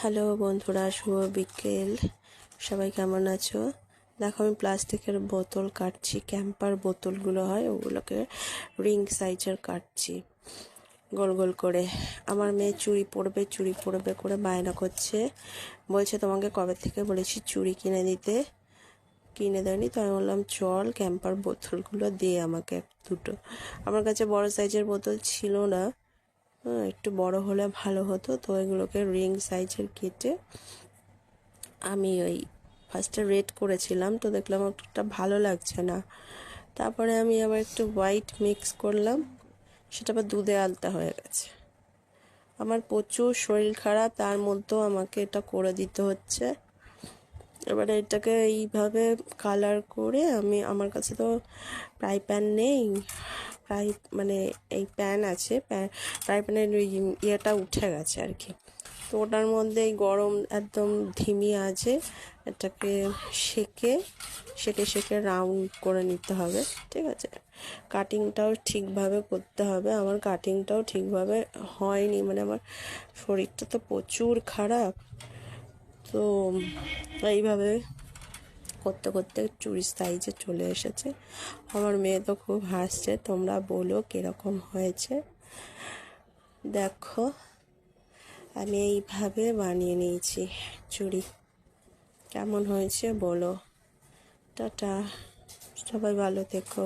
Hello বন্ধুরা, শুভ বিকেল। সবাই কেমন আছো? দেখো, আমি প্লাস্টিকের বোতল কাটছি, ক্যাম্পার বোতলগুলো হয়, ওগুলোকে রিং সাইজের কাটছি, গোল গোল করে। আমার মেয়ে চুড়ি পরবে চুড়ি পরবে করে বায়না করছে। বলছে, তোমাকে কবে থেকে বলেছি চুড়ি কিনে দিতে? কিনে দেয়নি, তো আমি বললাম, চল, ক্যাম্পার বোতলগুলো দে আমাকে, দুটো। আমার কাছে বড় সাইজের বোতল ছিল না। একটু বড় হলে ভালো হতো। তো এগুলোকে রিং সাইজের কেটে আমি ওই ফার্স্টে রেড করেছিলাম। তো দেখলাম একটা ভালো লাগছে না। তারপরে আমি আবার একটু হোয়াইট মিক্স করলাম। সেটা আবার দুধে আলতা হয়ে গেছে। আমার প্রচুর শরীর খারাপ, তার মধ্যেও আমাকে এটা করে দিতে হচ্ছে। এবারে এটাকে এইভাবে কালার করে আমি, আমার কাছে তো ফ্রাই প্যান নেই। ফ্রাই মানে এই প্যান আছে ফ্রাই প্যানের ইয়েটা উঠে গেছে আর কি। তো ওটার মধ্যে গরম একদম ধিমি আছে, এটাকে সেকে সেকে সেকে রাউন্ড করে নিতে হবে, ঠিক আছে? কাটিংটাও ঠিকভাবে করতে হবে, আমার কাটিংটাও ঠিকভাবে হয়নি মানে আমার শরীরটা তো প্রচুর খারাপ। তো এইভাবে করতে করতে চুরি সাইজে চলে এসেছে। আমার মেয়ে তো খুব হাসছে, তোমরা বলো কীরকম হয়েছে। দেখো, আমি এইভাবে বানিয়ে নিয়েছি চুড়ি। কেমন হয়েছে বলো। টাটা, সবাই ভালো থেকো।